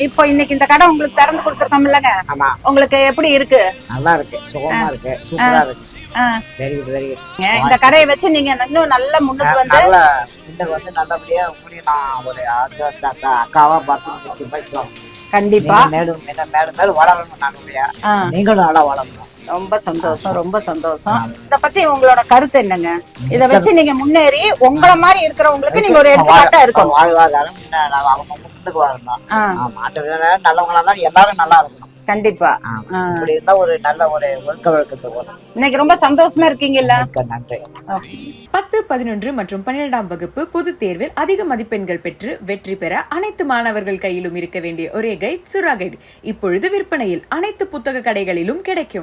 இப்போ இன்னைக்கு இந்த கடை உங்களுக்கு திறந்து கொடுத்துருக்கோம் இல்லங்க? ஆமா. உங்களுக்கு எப்படி இருக்கு? நல்லா இருக்கு. சுகமா இருக்கு. சூப்பரா இருக்கு. இந்த கடையை வச்சு நீங்க இன்னும் நல்ல முன்னுக்கு வந்து நல்ல வந்து நல்லபடியா நான் ஒரு அக்காவா பார்த்து கண்டிப்பா. நீங்க மேலும் மேலும் மேலும் மேலும் வளரணும் ஆ. நீங்களும் நல்லா வளரணும். ரொம்ப சந்தோஷம் ரொம்ப சந்தோஷம். இத பத்தி உங்களோட கருத்து என்னங்க? இத வச்சு நீங்க முன்னேறி உங்கள மாதிரி இருக்கிறவங்களுக்கு நீங்க ஒரு எடுத்துக்காட்டா இருக்கணும். வாழ்வாதாரம் முன்னுக்கு வரணும். நல்லவங்களா தான் எல்லாரும் நல்லா இருக்கணும். கண்டிப்பா. இப்படி இருந்தா ஒரு நல்ல ஒரு ஒழுக்க வழக்கத்துக்கு வரும் இன்னைக்கு ரொம்ப சந்தோஷமா இருக்கீங்கல்ல? நன்றி. பதினொன்று மற்றும் பன்னிரெண்டாம் வகுப்பு பொதுத் தேர்வில் அதிக மதிப்பெண்கள் பெற்று வெற்றி பெற அனைத்து மாணவர்கள் கையிலும் இருக்க வேண்டிய ஒரே கைட் சுறா கைட் இப்பொழுது விற்பனையில் அனைத்து புத்தக கடைகளிலும் கிடைக்கும்.